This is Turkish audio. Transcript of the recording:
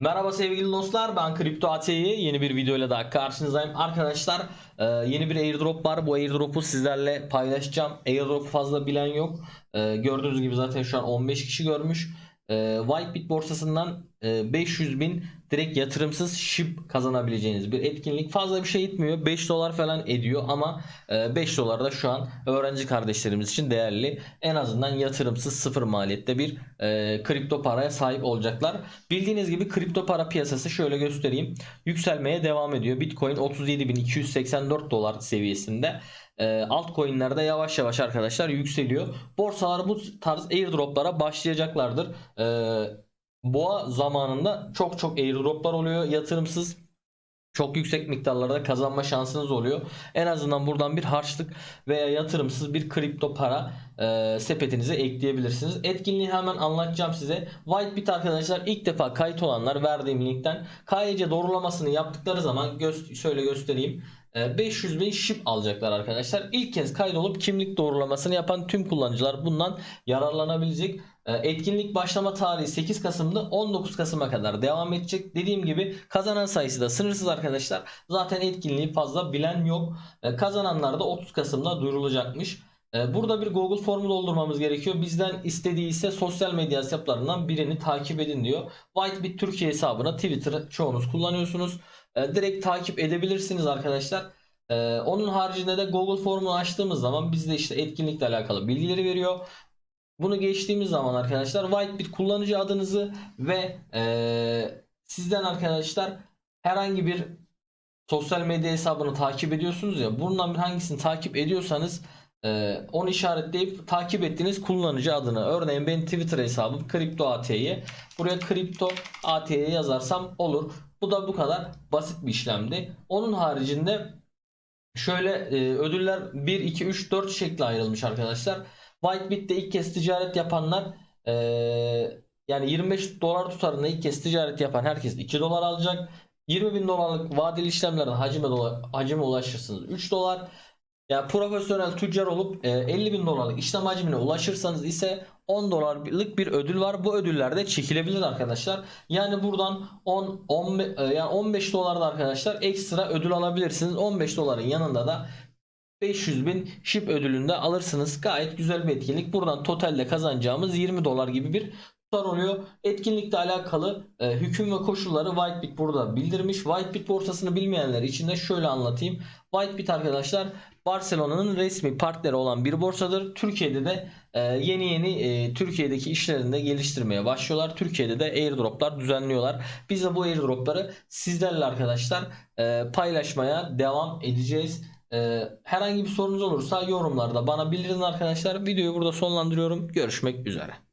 Merhaba sevgili dostlar ben Kripto AT'yi yeni bir videoyla daha karşınızdayım. Arkadaşlar e, yeni bir airdrop var bu airdrop'u sizlerle paylaşacağım. Airdrop fazla bilen yok. E, gördüğünüz gibi zaten şu an 15 kişi görmüş. E, Whitebit borsasından 500 bin direkt yatırımsız SHIB kazanabileceğiniz bir etkinlik. Fazla bir şey etmiyor. 5 dolar falan ediyor ama e, 5 dolar da şu an öğrenci kardeşlerimiz için değerli. En azından yatırımsız sıfır maliyette bir e, kripto paraya sahip olacaklar. Bildiğiniz gibi kripto para piyasası şöyle göstereyim. Yükselmeye devam ediyor. Bitcoin 37.284 dolar seviyesinde. E, altcoin'lerde yavaş yavaş arkadaşlar yükseliyor. Borsalar bu tarz airdroplara başlayacaklardır. E, boğa zamanında çok çok airdroplar oluyor yatırımsız çok yüksek miktarlarda kazanma şansınız oluyor. En azından buradan bir harçlık veya yatırımsız bir kripto para e, sepetinize ekleyebilirsiniz. Etkinliği hemen anlatacağım size. Whitebit arkadaşlar ilk defa kayıt olanlar verdiğim linkten KYC doğrulamasını yaptıkları zaman gö- şöyle göstereyim. E, 500 bin şip alacaklar arkadaşlar. İlk kez kaydolup kimlik doğrulamasını yapan tüm kullanıcılar bundan yararlanabilecek. E, Etkinlik başlama tarihi 8 Kasım'da 19 Kasım'a kadar devam edecek. Dediğim gibi kazanan sayısı da sınırsız arkadaşlar. Zaten etkinliği fazla bilen yok. E, Kazananlar da 30 Kasım'da duyurulacakmış. E, Burada bir Google formu doldurmamız gerekiyor. Bizden istediği ise sosyal medya hesaplarından birini takip edin diyor. Whitebit Türkiye hesabına Twitter'ı çoğunuz kullanıyorsunuz. E, Direkt takip edebilirsiniz arkadaşlar. E, Onun haricinde de Google formunu açtığımız zaman bizde işte etkinlikle alakalı bilgileri veriyor. Bunu geçtiğimiz zaman arkadaşlar Whitebit kullanıcı adınızı ve eee, sizden arkadaşlar herhangi bir sosyal medya hesabını takip ediyorsunuz ya bundan hangisini takip ediyorsanız eee, onu işaretleyip takip ettiğiniz kullanıcı adını örneğin benim Twitter hesabım Kripto AT'yi buraya Kripto AT'yi yazarsam olur. Bu da bu kadar basit bir işlemdi. Onun haricinde Şöyle e, ödüller 1, 2, 3, 4 şekli ayrılmış arkadaşlar. Whitebit'te ilk kez ticaret yapanlar e, yani 25 dolar tutarında ilk kez ticaret yapan herkes 2 dolar alacak. 20 bin dolarlık vadeli işlemlerden hacime, dola- hacime ulaşırsınız 3 dolar. Ya profesyonel tüccar olup e, 50 bin dolarlık işlem hacmine ulaşırsanız ise 10 dolarlık bir ödül var. Bu ödüller de çekilebilir arkadaşlar. Yani buradan 10 15 e, yani 15 dolarda arkadaşlar ekstra ödül alabilirsiniz. 15 doların yanında da 500 bin şip ödülünde alırsınız. Gayet güzel bir etkinlik. Buradan totalde kazanacağımız 20 dolar gibi bir oluyor. Etkinlikle alakalı e, hüküm ve koşulları Whitebit burada bildirmiş. Whitebit borsasını bilmeyenler için de şöyle anlatayım. Whitebit arkadaşlar Barcelona'nın resmi partneri olan bir borsadır. Türkiye'de de e, yeni yeni e, Türkiye'deki işlerini de geliştirmeye başlıyorlar. Türkiye'de de airdroplar düzenliyorlar. Biz de bu airdropları sizlerle arkadaşlar e, paylaşmaya devam edeceğiz. E, herhangi bir sorunuz olursa yorumlarda bana bildirin arkadaşlar. Videoyu burada sonlandırıyorum. Görüşmek üzere.